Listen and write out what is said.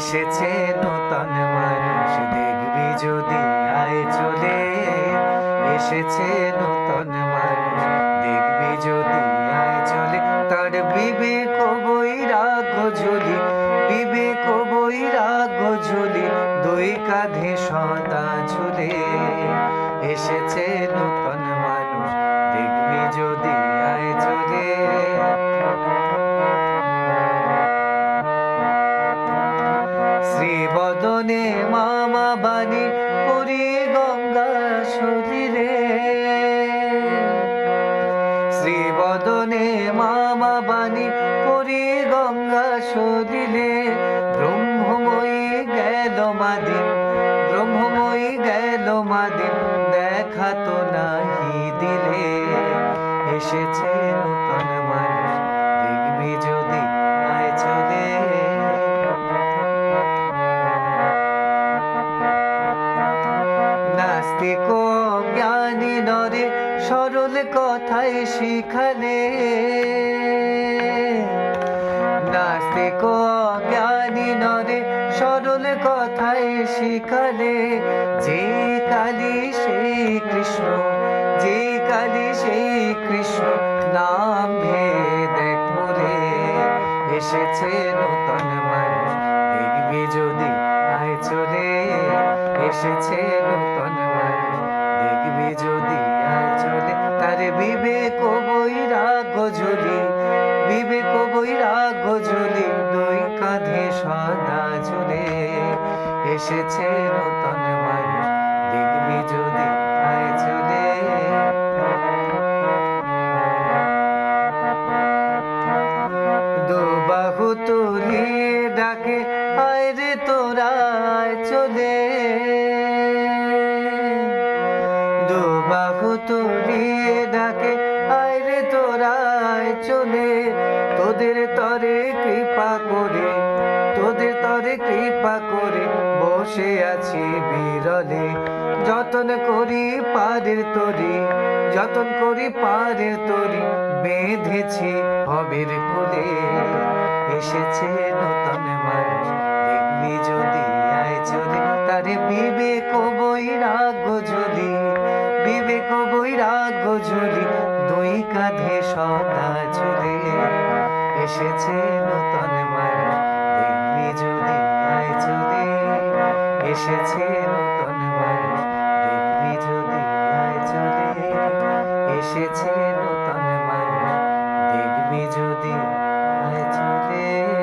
এসেছে নূতন মানুষ, দেখবি যদি আয় চলে। এসেছে নূতন মানুষ, দেখবি যদি আয় চলে। তার বিবেক বৈরাগ ঝুলি বিবেক বৈরাগ ঝুলি দুই কাঁধে সদা ঝুলে। এসেছে নূতন শ্রীবদনে মামা বাণী পুরী গঙ্গা শরীরে। শ্রীবদনে মামা বাণী পুরী গঙ্গা শরীরে। ব্রহ্মময়ী গেল মাদিন, ব্রহ্মময়ী গেল মাদিন, দেখা তো নাহি দিলে। এসেছে নূতন সরল কথায় শিখালে। নাস্তিক জ্ঞানী নরে সরল কথায় শিখালে। যে কালী সেই কৃষ্ণ, যে কালী সেই কৃষ্ণ নাম ভেদ মোরে এসেছে নূতন মানুষ যদি আয় চলে। এসেছে নূতন মানুষ সদা ঝুলে এসেছে নূতন মানুষ, দেখবি যদি আয় চলে দুবাহু তুলিয়ে ডাকে, আয় রে তোরা, আয় চলে দুবাহু তুলিয়ে ডাকে, আয় রে তোরা, আয় চলে তোদের তরে কৃপা করে তোদের তরে কৃপা করে বসে আছি বিরলে। যতন করি পারের তরি, যতন করি পারের তরি, বেঁধেছি হবের কুলে। এসেছে নূতন মানুষ দেখবি যদি আয় চলে। তারে বিবেক বৈরাগ ঝুলি বিবেক বৈরাগ ঝুলি দুই কাঁধে সদা ঝুলে এসেছে নূতন এসেছে নতুন মানুষ দেখবি যদি চলে এসেছে নতুন মানুষ দেখবি যদি চলে